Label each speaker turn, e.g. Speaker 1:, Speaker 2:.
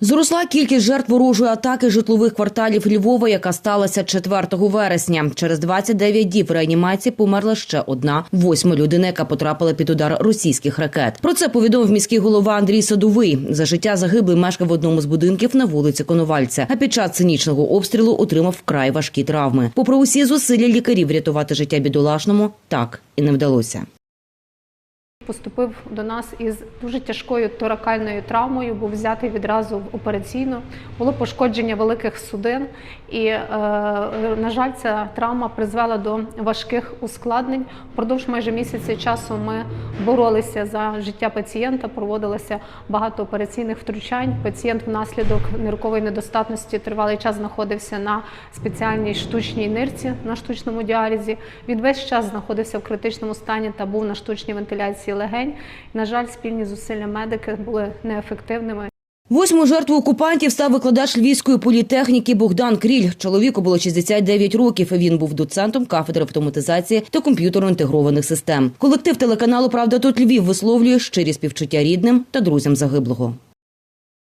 Speaker 1: Зросла кількість жертв ворожої атаки житлових кварталів Львова, яка сталася 4 вересня. Через 29 діб в реанімації померла ще одна восьма людина, яка потрапила під удар російських ракет. Про це повідомив міський голова Андрій Садовий. За життя загиблий мешкав в одному з будинків на вулиці Коновальця. А під час цинічного обстрілу отримав вкрай важкі травми. Попри усі зусилля лікарів врятувати життя бідолашному, так і не вдалося.
Speaker 2: Поступив до нас із дуже тяжкою торакальною травмою, був взятий відразу в операційну. Було пошкодження великих судин, і, е, на жаль, ця травма призвела до важких ускладнень. Впродовж майже місяця часу ми боролися за життя пацієнта, проводилося багато операційних втручань. Пацієнт внаслідок ниркової недостатності тривалий час знаходився на спеціальній штучній нирці на штучному діалізі. Він весь час знаходився в критичному стані та був на штучній вентиляції легень. На жаль, спільні зусилля медики були неефективними.
Speaker 1: Восьму жертву окупантів став викладач львівської політехніки Богдан Кріль. Чоловіку було 69 років. Він був доцентом кафедри автоматизації та комп'ютерно інтегрованих систем. Колектив телеканалу Правда тут Львів висловлює щирі співчуття рідним та друзям загиблого.